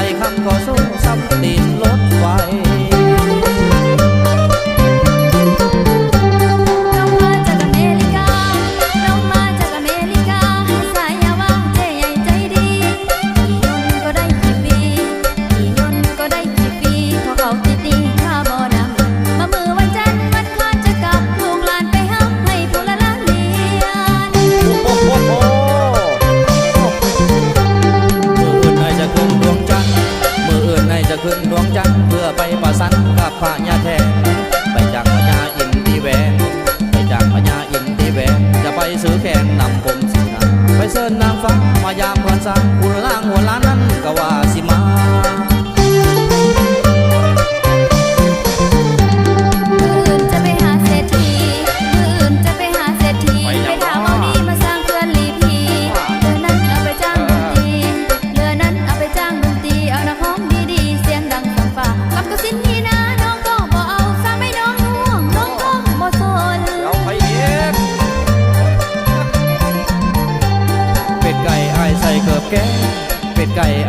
ใส่คำก็สู้ซ้ำตีนลดไฟ จังหัวล่างหัวล้าน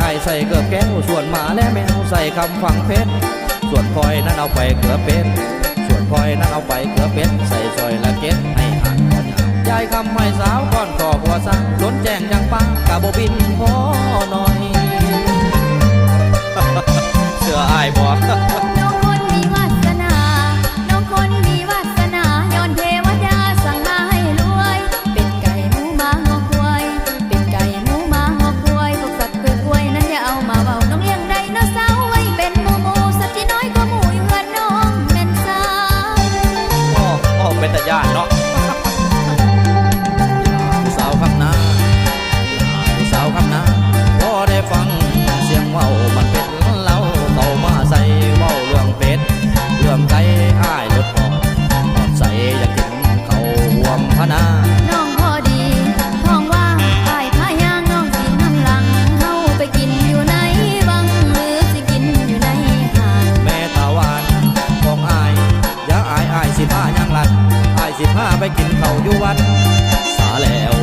ไอใส่เกือบแก้วส่วนหมาและแมวใส่คำฝังเพชรส่วนพลอยนั้นเอาไปเกือบเป็ดส่วนพลอยนั้นเอาไปเกือบเป็ดใส่ซอยละเก็ดให้หักข้อยาวยายคำให้สาวก่อนก่อหัวซักล้นแจงยังปังกะโบบินพอหน่อย เป็นแต่ญาติเนาะ สิพายังลัดอสิพาไปกินเขาอยู่วัดสาแล้ว